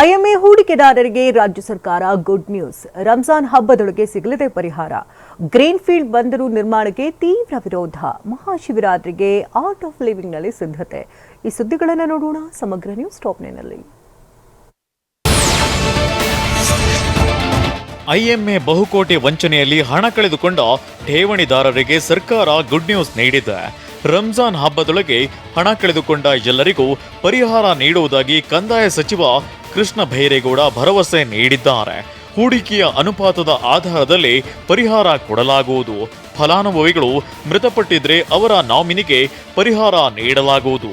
IMA ಹೂಡಿಕೆದಾರರಿಗೆ ರಾಜ್ಯ ಸರ್ಕಾರ ಗುಡ್ ನ್ಯೂಸ್ ರಂಜಾನ್ ಹಬ್ಬದೊಳಗೆ ಸಿಗಲಿದೆ ಪರಿಹಾರ. ಗ್ರೀನ್ಫೀಲ್ಡ್ ಬಂದರು ನಿರ್ಮಾಣಕ್ಕೆ ತೀವ್ರ ವಿರೋಧ. ಮಹಾಶಿವರಾತ್ರಿಗೆ ಆರ್ಟ್ ಆಫ್ ಲಿವಿಂಗ್ನಲ್ಲಿ ಸಿದ್ಧತೆ. ಈ ಸುದ್ದಿಗಳನ್ನು ನೋಡೋಣ ಸಮಗ್ರ ನ್ಯೂಸ್ ಟಾಪ್ನಲ್ಲಿ ಐಎಂಎ ಬಹುಕೋಟಿ ವಂಚನೆಯಲ್ಲಿ ಹಣ ಕಳೆದುಕೊಂಡ ಠೇವಣಿದಾರರಿಗೆ ಸರ್ಕಾರ ಗುಡ್ ನ್ಯೂಸ್ ನೀಡಿದೆ. ರಂಜಾನ್ ಹಬ್ಬದೊಳಗೆ ಹಣ ಕಳೆದುಕೊಂಡ ಎಲ್ಲರಿಗೂ ಪರಿಹಾರ ನೀಡುವುದಾಗಿ ಕಂದಾಯ ಸಚಿವ ಕೃಷ್ಣ ಭೈರೇಗೌಡ ಭರವಸೆ ನೀಡಿದ್ದಾರೆ. ಹೂಡಿಕೆಯ ಅನುಪಾತದ ಆಧಾರದಲ್ಲಿ ಪರಿಹಾರ ಕೊಡಲಾಗುವುದು. ಫಲಾನುಭವಿಗಳು ಮೃತಪಟ್ಟಿದ್ರೆ ಅವರ ನಾಮಿನಿಗೆ ಪರಿಹಾರ ನೀಡಲಾಗುವುದು.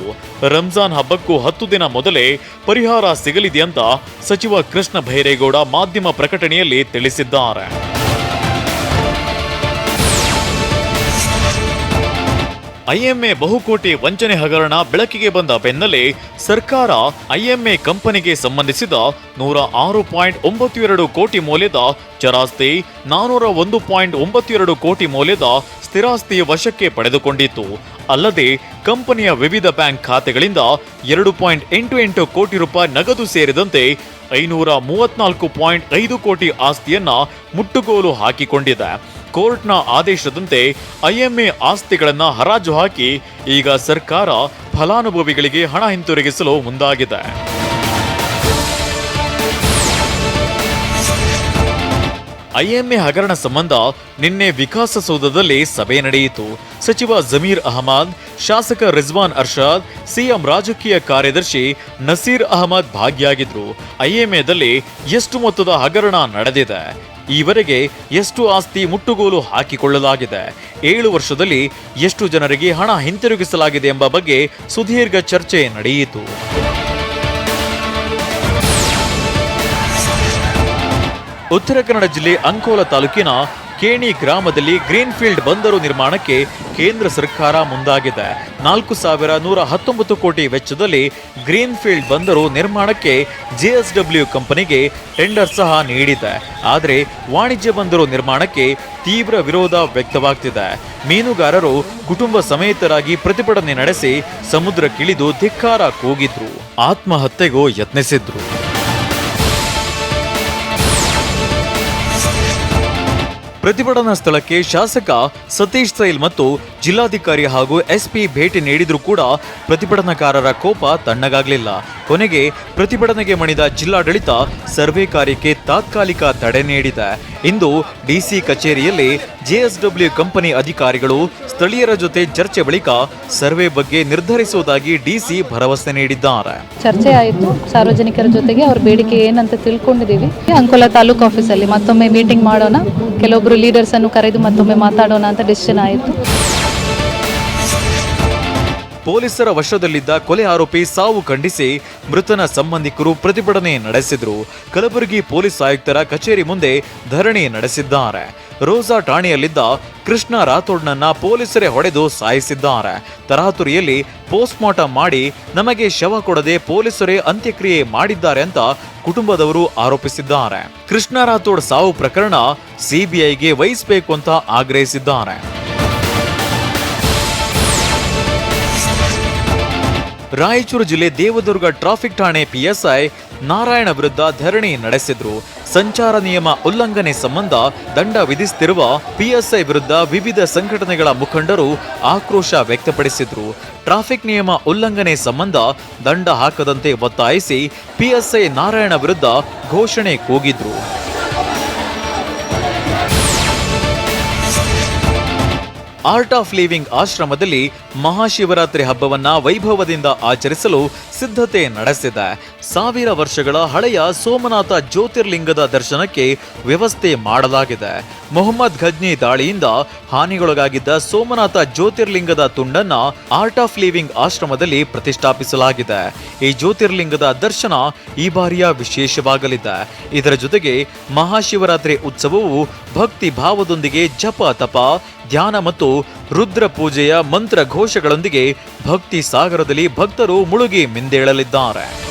ರಂಜಾನ್ ಹಬ್ಬಕ್ಕೂ ಹತ್ತು ದಿನ ಮೊದಲೇ ಪರಿಹಾರ ಸಿಗಲಿದೆ ಅಂತ ಸಚಿವ ಕೃಷ್ಣ ಭೈರೇಗೌಡ ಮಾಧ್ಯಮ ಪ್ರಕಟಣೆಯಲ್ಲಿ ತಿಳಿಸಿದ್ದಾರೆ. ಐಎಂಎ ಬಹುಕೋಟಿ ವಂಚನೆ ಹಗರಣ ಬೆಳಕಿಗೆ ಬಂದ ಬೆನ್ನಲ್ಲೇ ಸರ್ಕಾರ ಐಎಂಎ ಕಂಪನಿಗೆ ಸಂಬಂಧಿಸಿದ ನೂರ ಆರು ಪಾಯಿಂಟ್ ಒಂಬತ್ತು ಎರಡು ಕೋಟಿ ಮೌಲ್ಯದ ಚರಾಸ್ತಿ, ನಾನೂರ ಒಂದು ಪಾಯಿಂಟ್ ಒಂಬತ್ತು ಎರಡು ಕೋಟಿ ಮೌಲ್ಯದ ಸ್ಥಿರಾಸ್ತಿ ವಶಕ್ಕೆ ಪಡೆದುಕೊಂಡಿತ್ತು. ಅಲ್ಲದೆ, ಕಂಪನಿಯ ವಿವಿಧ ಬ್ಯಾಂಕ್ ಖಾತೆಗಳಿಂದ ಎರಡು ಪಾಯಿಂಟ್ ಎಂಟು ಎಂಟು ಕೋಟಿ ರೂಪಾಯಿ ನಗದು ಸೇರಿದಂತೆ ಐನೂರ ಮೂವತ್ನಾಲ್ಕು ಪಾಯಿಂಟ್ ಐದು ಕೋಟಿ ಆಸ್ತಿಯನ್ನ ಮುಟ್ಟುಗೋಲು ಹಾಕಿಕೊಂಡಿದೆ. ಕೋರ್ಟ್ನ ಆದೇಶದಂತೆ ಐಎಂಎ ಆಸ್ತಿಗಳನ್ನ ಹರಾಜು ಹಾಕಿ ಈಗ ಸರ್ಕಾರ ಫಲಾನುಭವಿಗಳಿಗೆ ಹಣ ಹಿಂತಿರುಗಿಸಲು ಮುಂದಾಗಿದೆ. ಐಎಂಎ ಹಗರಣ ಸಂಬಂಧ ನಿನ್ನೆ ವಿಕಾಸಸೌಧದಲ್ಲಿ ಸಭೆ ನಡೆಯಿತು. ಸಚಿವ ಜಮೀರ್ ಅಹಮದ್, ಶಾಸಕ ರಿಜ್ವಾನ್ ಅರ್ಷಾದ್, ಸಿಎಂ ರಾಜಕೀಯ ಕಾರ್ಯದರ್ಶಿ ನಸೀರ್ ಅಹಮದ್ ಭಾಗಿಯಾಗಿದ್ರು. ಐಎಂಎದಲ್ಲಿ ಎಷ್ಟು ಮೊತ್ತದ ಹಗರಣ ನಡೆದಿದೆ? ಈವರೆಗೆ ಎಷ್ಟು ಆಸ್ತಿ ಮುಟ್ಟುಗೋಲು ಹಾಕಿಕೊಳ್ಳಲಾಗಿದೆ? ಏಳು ವರ್ಷದಲ್ಲಿ ಎಷ್ಟು ಜನರಿಗೆ ಹಣ ಹಿಂತಿರುಗಿಸಲಾಗಿದೆ ಎಂಬ ಬಗ್ಗೆ ಸುದೀರ್ಘ ಚರ್ಚೆ ನಡೆಯಿತು. ಉತ್ತರ ಕನ್ನಡ ಜಿಲ್ಲೆ ಅಂಕೋಲ ತಾಲೂಕಿನ ಕೇಣಿ ಗ್ರಾಮದಲ್ಲಿ ಗ್ರೀನ್ಫೀಲ್ಡ್ ಬಂದರು ನಿರ್ಮಾಣಕ್ಕೆ ಕೇಂದ್ರ ಸರ್ಕಾರ ಮುಂದಾಗಿದೆ. ನಾಲ್ಕು ಸಾವಿರ ನೂರ ಹತ್ತೊಂಬತ್ತು ಕೋಟಿ ವೆಚ್ಚದಲ್ಲಿ ಗ್ರೀನ್ಫೀಲ್ಡ್ ಬಂದರು ನಿರ್ಮಾಣಕ್ಕೆ ಜೆಎಸ್ಡಬ್ಲ್ಯೂ ಕಂಪನಿಗೆ ಟೆಂಡರ್ ಸಹ ನೀಡಿದೆ. ಆದರೆ ವಾಣಿಜ್ಯ ಬಂದರು ನಿರ್ಮಾಣಕ್ಕೆ ತೀವ್ರ ವಿರೋಧ ವ್ಯಕ್ತವಾಗ್ತಿದೆ. ಮೀನುಗಾರರು ಕುಟುಂಬ ಸಮೇತರಾಗಿ ಪ್ರತಿಭಟನೆ ನಡೆಸಿ ಸಮುದ್ರಕ್ಕಿಳಿದು ಧಿಕ್ಕಾರ ಕೂಗಿದ್ರು. ಆತ್ಮಹತ್ಯೆಗೂ ಯತ್ನಿಸಿದ್ರು. ಪ್ರತಿಭಟನಾ ಸ್ಥಳಕ್ಕೆ ಶಾಸಕ ಸತೀಶ್ ಸೈಲ್ ಮತ್ತು ಜಿಲ್ಲಾಧಿಕಾರಿ ಹಾಗೂ ಎಸ್ಪಿ ಭೇಟಿ ನೀಡಿದರೂ ಕೂಡ ಪ್ರತಿಭಟನಾಕಾರರ ಕೋಪ ತಣ್ಣಗಾಗಲಿಲ್ಲ. ಕೊನೆಗೆ ಪ್ರತಿಭಟನೆಗೆ ಮಣಿದ ಜಿಲ್ಲಾಡಳಿತ ಸರ್ವೆ ಕಾರ್ಯಕ್ಕೆ ತಾತ್ಕಾಲಿಕ ತಡೆ ನೀಡಿದೆ. ಇಂದು ಡಿಸಿ ಕಚೇರಿಯಲ್ಲಿ ಜೆಎಸ್ಡಬ್ಲ್ಯೂ ಕಂಪನಿ ಅಧಿಕಾರಿಗಳು ಸ್ಥಳೀಯರ ಜೊತೆ ಚರ್ಚೆ ಬಳಿಕ ಸರ್ವೆ ಬಗ್ಗೆ ನಿರ್ಧರಿಸುವುದಾಗಿ ಡಿಸಿ ಭರವಸೆ ನೀಡಿದ್ದಾರೆ. ಚರ್ಚೆ ಆಯಿತು. ಸಾರ್ವಜನಿಕರ ಜೊತೆಗೆ ಅವ್ರ ಬೇಡಿಕೆ ಏನಂತ ತಿಳ್ಕೊಂಡಿದ್ದೀವಿ. ಅಂಕೋಲ ತಾಲೂಕು ಆಫೀಸಲ್ಲಿ ಮತ್ತೊಮ್ಮೆ ಮೀಟಿಂಗ್ ಮಾಡೋಣ. ಕೆಲವೊಬ್ಬರು ಲೀಡರ್ಸನ್ನು ಕರೆದು ಮತ್ತೊಮ್ಮೆ ಮಾತಾಡೋಣ ಅಂತ ಡಿಸಿಷನ್ ಆಯಿತು. ಪೊಲೀಸರ ವಶದಲ್ಲಿದ್ದ ಕೊಲೆ ಆರೋಪಿ ಸಾವು ಖಂಡಿಸಿ ಮೃತನ ಸಂಬಂಧಿಕರು ಪ್ರತಿಭಟನೆ ನಡೆಸಿದ್ರು. ಕಲಬುರಗಿ ಪೊಲೀಸ್ ಆಯುಕ್ತರ ಕಚೇರಿ ಮುಂದೆ ಧರಣಿ ನಡೆಸಿದ್ದಾರೆ. ರೋಸಾ ಠಾಣೆಯಲ್ಲಿದ್ದ ಕೃಷ್ಣ ರಾಥೋಡ್ನನ್ನ ಪೊಲೀಸರೇ ಹೊಡೆದು ಸಾಯಿಸಿದ್ದಾರೆ. ತರಾತುರಿಯಲ್ಲಿ ಪೋಸ್ಟ್ಮಾರ್ಟಂ ಮಾಡಿ ನಮಗೆ ಶವ ಕೊಡದೆ ಪೊಲೀಸರೇ ಅಂತ್ಯಕ್ರಿಯೆ ಮಾಡಿದ್ದಾರೆ ಅಂತ ಕುಟುಂಬದವರು ಆರೋಪಿಸಿದ್ದಾರೆ. ಕೃಷ್ಣ ರಾಥೋಡ್ ಸಾವು ಪ್ರಕರಣ ಸಿಬಿಐಗೆ ವಹಿಸಬೇಕು ಅಂತ ಆಗ್ರಹಿಸಿದ್ದಾರೆ. ರಾಯಚೂರು ಜಿಲ್ಲೆ ದೇವದುರ್ಗ ಟ್ರಾಫಿಕ್ ಠಾಣೆ ಪಿಎಸ್ಐ ನಾರಾಯಣ ವಿರುದ್ಧ ಧರಣಿ ನಡೆಸಿದ್ರು. ಸಂಚಾರ ನಿಯಮ ಉಲ್ಲಂಘನೆ ಸಂಬಂಧ ದಂಡ ವಿಧಿಸುತ್ತಿರುವ ಪಿಎಸ್ಐ ವಿರುದ್ಧ ವಿವಿಧ ಸಂಘಟನೆಗಳ ಮುಖಂಡರು ಆಕ್ರೋಶ ವ್ಯಕ್ತಪಡಿಸಿದ್ರು. ಟ್ರಾಫಿಕ್ ನಿಯಮ ಉಲ್ಲಂಘನೆ ಸಂಬಂಧ ದಂಡ ಹಾಕದಂತೆ ಒತ್ತಾಯಿಸಿ ಪಿಎಸ್ಐ ನಾರಾಯಣ ವಿರುದ್ಧ ಘೋಷಣೆ ಕೂಗಿದ್ರು. ಆರ್ಟ್ ಆಫ್ ಲಿವಿಂಗ್ ಆಶ್ರಮದಲ್ಲಿ ಮಹಾಶಿವರಾತ್ರಿ ಹಬ್ಬವನ್ನ ವೈಭವದಿಂದ ಆಚರಿಸಲು ಸಿದ್ಧತೆ ನಡೆಸಿದೆ. ಸಾವಿರ ವರ್ಷಗಳ ಹಳೆಯ ಸೋಮನಾಥ ಜ್ಯೋತಿರ್ಲಿಂಗದ ದರ್ಶನಕ್ಕೆ ವ್ಯವಸ್ಥೆ ಮಾಡಲಾಗಿದೆ. ಮೊಹಮ್ಮದ್ ಘಜ್ನಿ ದಾಳಿಯಿಂದ ಹಾನಿಗೊಳಗಾಗಿದ್ದ ಸೋಮನಾಥ ಜ್ಯೋತಿರ್ಲಿಂಗದ ತುಂಡನ್ನ ಆರ್ಟ್ ಆಫ್ ಲಿವಿಂಗ್ ಆಶ್ರಮದಲ್ಲಿ ಪ್ರತಿಷ್ಠಾಪಿಸಲಾಗಿದೆ. ಈ ಜ್ಯೋತಿರ್ಲಿಂಗದ ದರ್ಶನ ಈ ಬಾರಿಯ ವಿಶೇಷವಾಗಲಿದೆ. ಇದರ ಜೊತೆಗೆ ಮಹಾಶಿವರಾತ್ರಿ ಉತ್ಸವವು ಭಕ್ತಿ ಭಾವದೊಂದಿಗೆ ಜಪ ತಪ, ಧ್ಯಾನ ಮತ್ತು ರುದ್ರ ಪೂಜೆಯ ಮಂತ್ರ ಘೋಷಗಳೊಂದಿಗೆ ಭಕ್ತಿ ಸಾಗರದಲ್ಲಿ ಭಕ್ತರು ಮುಳುಗಿ ಮಿಂದೇಳಲಿದ್ದಾರೆ.